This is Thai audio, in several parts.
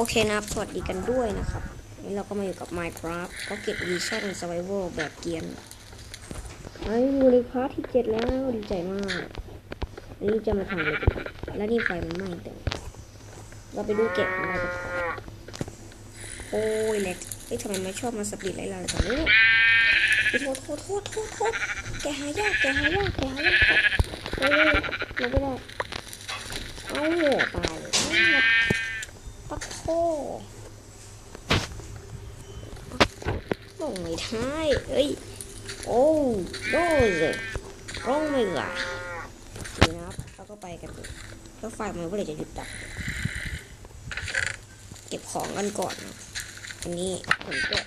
โอเคนะครับ สวัสดีกันด้วยนะครับนนี้เราก็มาอยู่กับ Minecraft Pocket Edition Survival แบบเกียนไอ้อยู่ในพาร์ทที่เจ็ดแล้ว ดีใจมากนนี้จะมาทำอะไรกันแล้วนี่ไฟมันไหม้เต็มเราไปดูเก็บของเรากันโอ้ยเล็กเอ้ยทำไมไม่ชอบมาสปีดไล่เราแบบนี้โทษโทษโทษโทษโทษแกหายากแกหายากแกหายากเฮ้ยเราไม่ได้เอ้าตายเลย ปัดโทลงไม่ได้เอ้ย โอ้โดเลยร้องไม่ไหวดีนะครับแล้วก็ไปกันเลยแล้วไฟมันก็เลยจะหยุดดับ เก็บของกันก่อนนะอันนี้ขนแกะ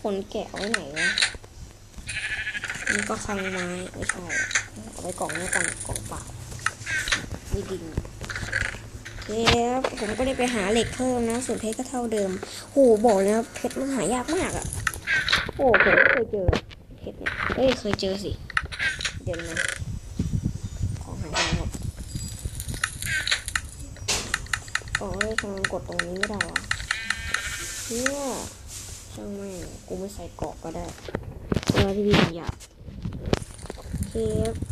ขนแกะไว้ไหนวะนี่ก็คลังไม้ไม่ใช่เอาไว้กล่องนี้กันกล่องเปล่ามีดิน ครับผมก็ได้ไปหาเหล็กเพิ่มนะ ส่วนเพชรก็เท่าเดิมโหบอกเลยนะเพชรมันหายากมากอะโอ้ผมไม่เคยเจอเพชรเนี่ยเอ้ยเคยเจอสิ เดี๋ยวนะของหายไปหมดโอ้ยทำไมกดตรงนี้ไม่ได้วะเนี่ยช่างแม่งกูไม่ใส่เกาะก็ได้เวลาที่วิ่งหยาบโอเค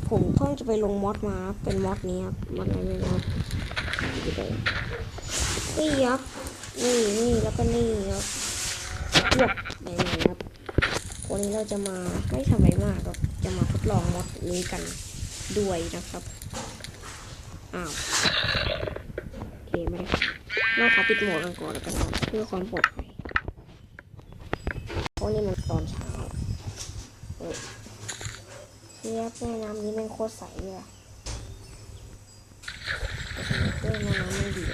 ผมเพิ่งจะไปลงมอดมาเป็นมอดนี้ครับมอดอะไรไม่รู้ ดูไปนี่ครับนี่นี่แล้วก็นี่ครับเลือกไปไหนครับวันนี้เราจะมาไม่ทำอะไรมากหรอกจะมาทดลองมอดนี้กันด้วยนะครับอ้าวโอเคไม่ได้เราขอปิดโหมดกันก่อนแล้วกันเพื่อความปลอดภัยเพราะนี่มันตอนเช้าเออเทียบแม่น้ำนี้แม่งโคตรใสเลย อะแต่ทำไมเจ้าแม่น้ำมันดี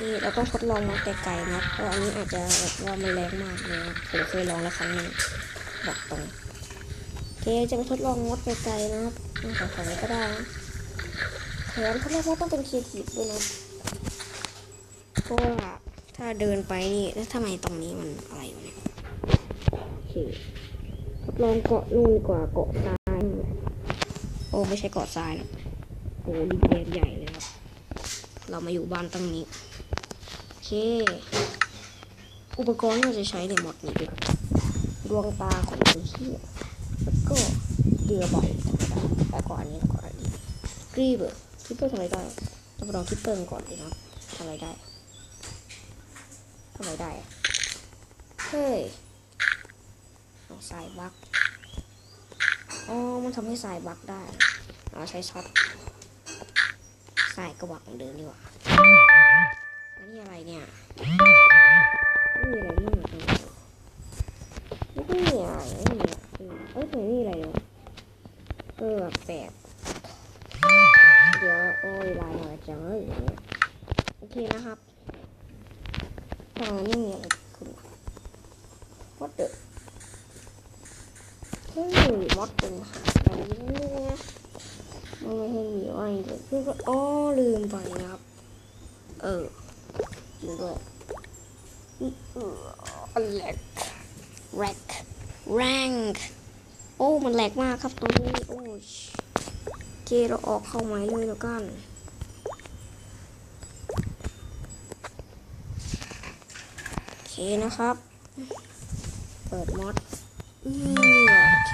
นี่เราต้องทดลองมอดไกลๆนะเพราะอันนี้อาจจะแบบว่ามันแรงมากเลยนะผมเคยลองแล้วครั้งหนึงบอกตรงโอเคจะไปทดลองงดไกลๆนะครับขอขอก็ได้นะแถมทดลองว่าต้องเป็นครีเอทีฟด้วยนะเพราะว่าถ้าเดินไปนี่แล้วทำไมตรงนี้มันอะไรวะเนี่ยโอเคทดลองเกาะนู่นดีกว่าเกาะทรายโอ้ไม่ใช่เกาะทรายนะโอ้ดินแดนใหญ่เลย เรามาอยู่บ้านตรงนี้ โอเค อุปกรณ์ที่เราจะใช้ในหมดนี้ดวดวงตาของคนเชี่ยแล้วก็เรือใบธรรมดาแต่ก่อนอันนี้แล้วก็อันนี้กรีเบอร์คิปเปอร์ทำอะไรได้เราไปลองคิปเปอร์ก่อนดีนะครับทำอะไรได้ทำอะไรได้เฮ้ยเอาสายบักอ๋อมันทำให้สายบักได้เอาใช้ช็อต สายกระบักเดิมดีกว่าอันนี้อะไรเนี่ยไม่มีอะไรมากเลยไม่มีอะไรไม่มีเอ้ยไม่มีอะไรเลยวะเออแปลกเดี๋ยวโอ้ยลายมาจังเอย่างเงี้ยโอเคนะครับทางนี้มีอะไรขึ้น What the เฮ้ยมดเป็นหางอะไรเนี่ย ไม่ให้มีอะไรเลยเพื่อนก็อ๋อลืมไปนะครับ เออจริงด้วยเออแหลกแร็กแรงโอ้ มันแหลกมากครับตรงนี้ โอ้ยเคเราออกเข้าไม้เลยแล้วกันโอเคนะครับ เปิดมอดอือโอเค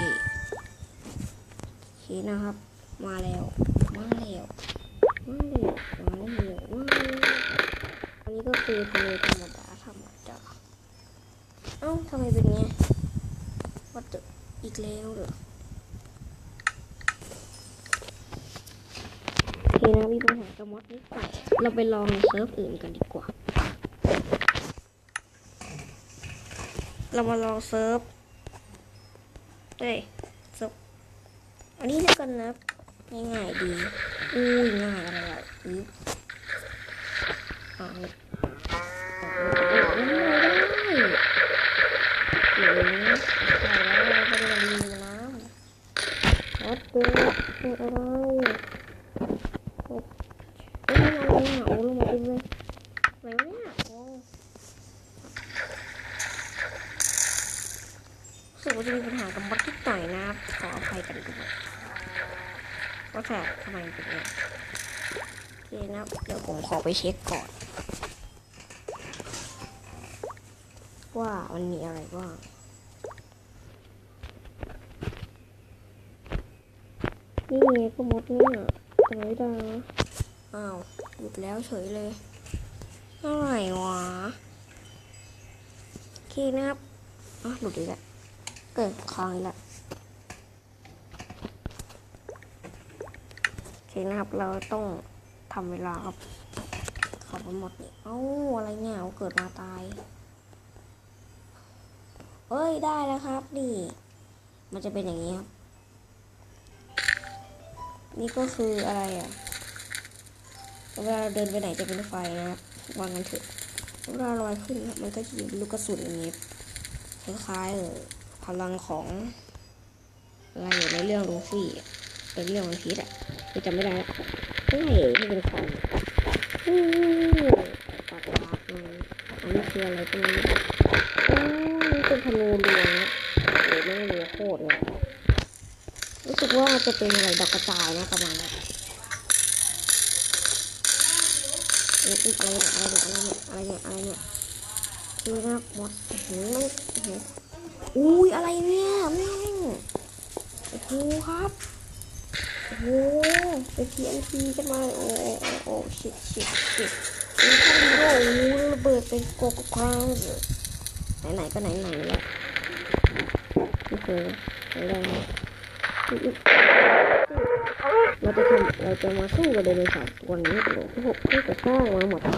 โอเคนะครับ มาแล้ว มาแล้ว มาแล้วมาแล้วมาแล้วอันนี้ก็คือทะเลธรรมดาธรรมดาเอ้าทำไมเป็นเงี้ยวัดอีกแล้วเหรอโอเคนะมีปัญหากับมอดนิดหน่อยเราไปลองเซิร์ฟอื่นกันดีกว่า เรามาลองเซิร์ฟเอ้ยเซิร์ฟอันนี้แล้วกันนะ ง่ายๆดีอุ้ยง่ายอะไรอะอืออ่านี่อ่านี่ไม่ได้หรือใส่แล้วเราก็จะดีน้ำวัดตัวเป็นอะไรโอ้เอ้ยอะไรเนี่ยโอ้ลงมาเต็มเลยอะไรวะเนี่ยโอ้รู้สึกว่าจะมีปัญหากับมดนิดหน่อยนะครับขอ ว่าแต่ทำไมเป็นอย่างนี้โอเคนะครับเดี๋ยวผมขอไปเช็คก่อน ว่ามันมีอะไรบ้างนี่ไงก็มดเนี่ยทำไมได้อ้าว หยุดแล้วเฉยเลยอะไรวะโอเคนะครับอะหลุดอีกแล้วเกิดค้างอีกแล้ว โอเคนะครับ เราต้องทำเวลาครับขับมาหมดนี่เอ้าอะไรเนี่ยเกิดมาตาย เอ้ยได้แล้วครับนี่ มันจะเป็นอย่างนี้ครับ นี่ก็คืออะไรอะเวลาเราเดินไปไหนจะเป็นไฟนะครับวางกันเถอะเวลาลอยขึ้นครับมันก็จะมีลูกกระสุนอย่างนี้คล้ายๆเออพลังของอะไรอยู่ในเรื่องลูฟี่อะ เป็นเรื่องวันพีชอะไม่จำไม่ได้แล้วเฮ้ยนี่เป็นของอืมปากปากเลยอันนี้คืออะไรก็ไม่รู้อ๋อนี่เป็นธนูเรือนะโอ้ไม่รู้โคตรเลยรู้สึกว่าจะเป็นอะไรดอกกระจายนะประมาณนั้อะไรเนี่ยอะไรเนี่ยอะไรเนี่ยอะไรเนี่ยอะไรเนี่ยคือนะหมดหืมไม่หืมอุ้ยอะไรเนี่ยแม่งโอ้โหครับ โอ้โหเป็น TNT กันมาโอ้โอ้โอ้โอ้ชิดชิดชิดมีท่านโอ้โหระเบิดเป็นโกโก้คราวไหนๆก็ไหนๆแล้วนี่คืออะไรเราจะทำเราจะมาสู้กับไดโนเสาร์ตัวนี้ตัวที่หกที่จะสร้างมาหมดมา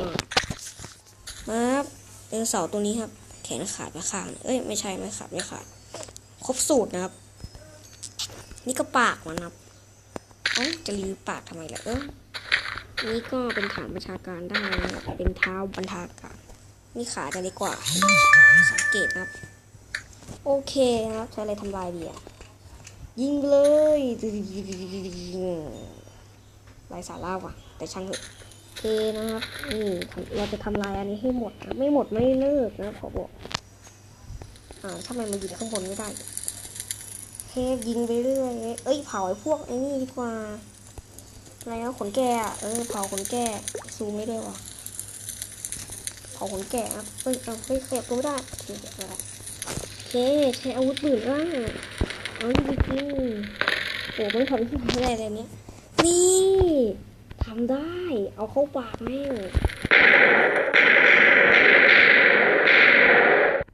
ครับไดโนเสาร์ตัวนี้ครับ แขนขาดไปข้างเอ้ยไม่ใช่ไม่ขาดไม่ขาด ครบสูตรนะครับ นี่ก็ปากมันครับ เอ้าจะรีวิวปากทำไมล่ะเออนี่ก็เป็นฐานประชาการได้นะครับเป็นเท้าบรรทาการนี่ขาจะเล็กกว่า สังเกตนะครับ โอเคนะครับใช้อะไรทำลายดีอะยิงไปเลยไรสาระว่ะ แต่ช่างเถอะโอเคนะครับนี่เราจะทำลายอันนี้ให้หมดนะไม่หมดไม่เลิกนะขอบอกอ่าทำไมมันยิงข้างบนไม่ได้ เทพยิงไปเรื่อย เอ้ยเผาไอ้พวกไอ้นี่ดีกว่าอะไรนะขนแกะเออเผาขนแกะซูมไม่ได้ว่ะเผาขนแกะครับเฮ้ยเอาเฮ้ยขยับตัวไม่ได้โอเคเดี๋ยใช้อาวุธปืนร่าเอาจริงๆโอ้ไม่ทำที่ไม่ได้เลยเนี้ยนี่ทำได้ เอาเข้าปากแม่ง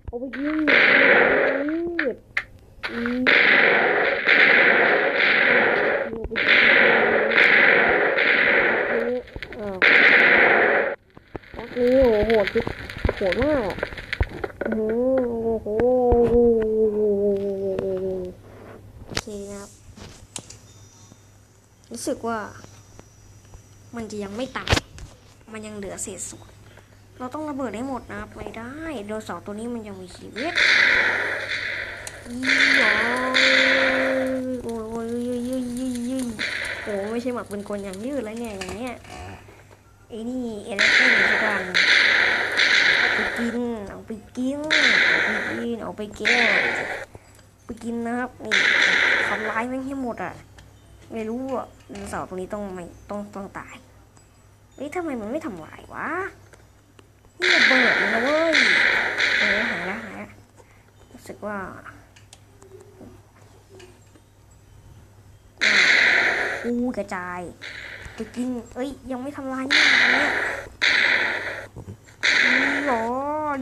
เอาไปยิงยืดอืมเอาไปยิงนี้อ้าวปักนี้โอ้โหโหดจิ โหดมากโอ้โหโอเคนะครับ รู้สึกว่า มันจะยังไม่ตาย มันยังเหลือเศษส่วน เราต้องระเบิดให้หมดนะครับไม่ได้โดนสองตัวนี้มันยังมีชีวิตอีหยอยโอ้ยโอ้ยยืยยืยยืยยืยโอ้ไม่ใช่หมักเป็นคนอย่างยืดแล้วไงอย่างเงี้ยไอ้นี่เอเลฟเฟนสักวันเอา ไปกินเอาไปกินเอาไปกินเอาไปแก้ไปกินนะครับนี่ทำร้ายแม่งให้หมดอะไม่รู้อะดโนเสาตัวนี้ต้องไม่ต้องต้องตายเฮ้ยทำไมมันไม่ทำลายวะนี่ระเบิดเลยนะเว้ยเออหายล้วหายล้วรู้สึกว่าอู้กระจายไปกินเอ้ยยังไม่ทำลายเนี่เนี้ยนี่หรอ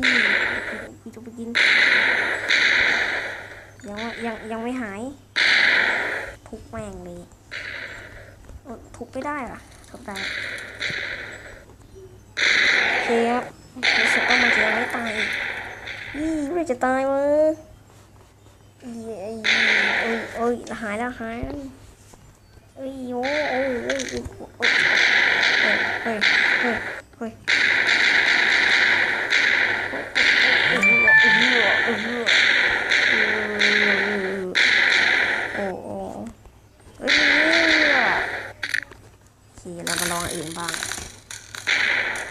นี่พี่ จะไปกิน ยังว่ายังยังไม่หาย ทุบแม่งเลย ทุบไม่ได้เหรอทุบได้โอเคครับรู้สึกว่ามันจะยังไม่ตายอีกนี่เมื่อไหรจะตายวะอีเอ้ยเอ้ยเอ้ยหายแล้วหายแล้วเอ้ยโอ้โอ้ยเอ้ยเอ้ยเอ้ยเฮ้ยเฮ้ย โอ้โอ้เอ้ยโอเคเรามาลองอื่นบ้าง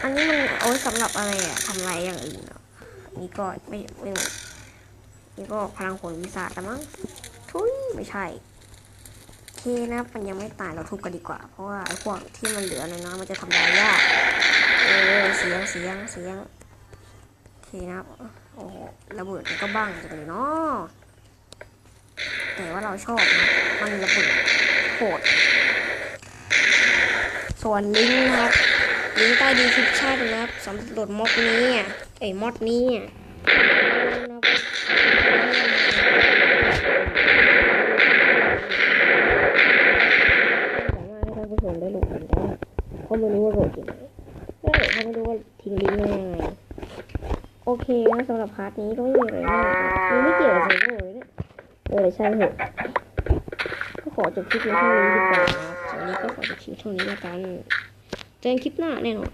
อันนี้มันเอาไว้สำหรับอะไรอะทำอะไรอย่างอื่นเหรอนี่ก็ไม่ไม่นี่ก็พลังผลวิสาแต่มั้งทุยไม่ใช่โอเคนะมันยังไม่ตายเราทุบกันดีกว่า เพราะว่าไอ้พวกที่มันเหลือน้อยๆมันจะทำลายยากเออเสียงเสียงเสียงโอเคนะ อ้โหระเบิดมันก็บ้างจังเลยเนาะแต่ว่าเราชอบนะมันระเบิดโหดส่วนลิงนะครับลิงใต้ดีคริปชั่นนะครับสำหรับโหลดมอดนี้อะไอ้มอดนี้อะนะครับสามารถให้ท่านผู้ชมได้โหลดกันได้เขาไม่รู้ว่าโหลดยังไงเอ้ยเขาไม่รู้ว่าทิ้งลิงก์ยังไง เคนะสำหรับพาร์ทนี้ก็ไม่มีอะไรมากมันไม่เกี่ยวกับเซิร์เวอร์เลยเนี่ยเออใช่เหอะก็ขอจบคลิปในเท่านี้ดีกว่าวันนี้ก็ขอจบคลิปเท่านี้แล้วกันเจอกันคลิปหน้าแน่นอน